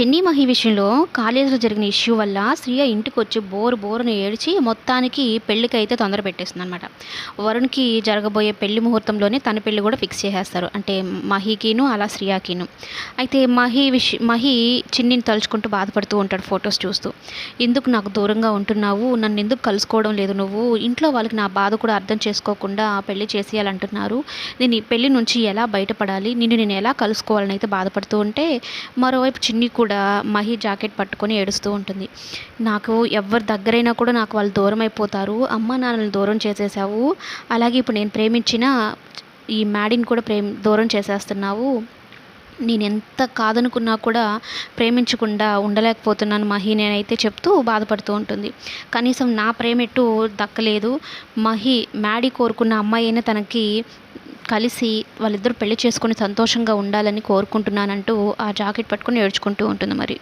చెన్నీ మహి విషయంలో కాలేజీలో జరిగిన ఇష్యూ వల్ల శ్రియ ఇంటికి వచ్చి బోరు బోరును ఏడ్చి మొత్తానికి పెళ్ళికి అయితే తొందర పెట్టేస్తుంది అనమాట వరుణ్కి జరగబోయే పెళ్ళి ముహూర్తంలోనే తన పెళ్ళి కూడా ఫిక్స్ చేసేస్తారు. అంటే మహికిను అలా శ్రియాకిను. అయితే మహి విష మహి చిన్నిని తలుచుకుంటూ బాధపడుతూ ఉంటాడు ఫొటోస్ చూస్తూ. ఎందుకు నాకు దూరంగా ఉంటున్నావు? నన్ను ఎందుకు కలుసుకోవడం లేదు నువ్వు? ఇంట్లో వాళ్ళకి నా బాధ కూడా అర్థం చేసుకోకుండా పెళ్ళి చేసేయాలంటున్నారు. నేను ఈ పెళ్ళి నుంచి ఎలా బయటపడాలి? నిన్ను నేను ఎలా కలుసుకోవాలని అయితే బాధపడుతూ ఉంటే మరోవైపు చిన్ని కూడా మహి జాకెట్ పట్టుకొని ఏడుస్తూ ఉంటుంది. నాకు ఎవరి దగ్గరైనా కూడా నాకు వాళ్ళు దూరం అయిపోతారు అమ్మ నాన్నని దూరం చేసేసావు. అలాగే ఇప్పుడు నేను ప్రేమించిన ఈ మ్యాడీని కూడా ప్రేమ దూరం చేసేస్తున్నావు. నేను ఎంత కాదనుకున్నా కూడా ప్రేమించకుండా ఉండలేకపోతున్నాను మహి నేనైతే చెప్తూ బాధపడుతూ ఉంటుంది. కనీసం నా ప్రేమెట్టు దక్కలేదు. మహి మ్యాడీ కోరుకున్న అమ్మాయి తనకి కలిసి వాళ్ళిద్దరూ పెళ్ళి చేసుకొని సంతోషంగా ఉండాలని కోరుకుంటున్నానంటూ ఆ జాకెట్ పట్టుకొని ఏడ్చుకుంటూ ఉంటుంది మరి.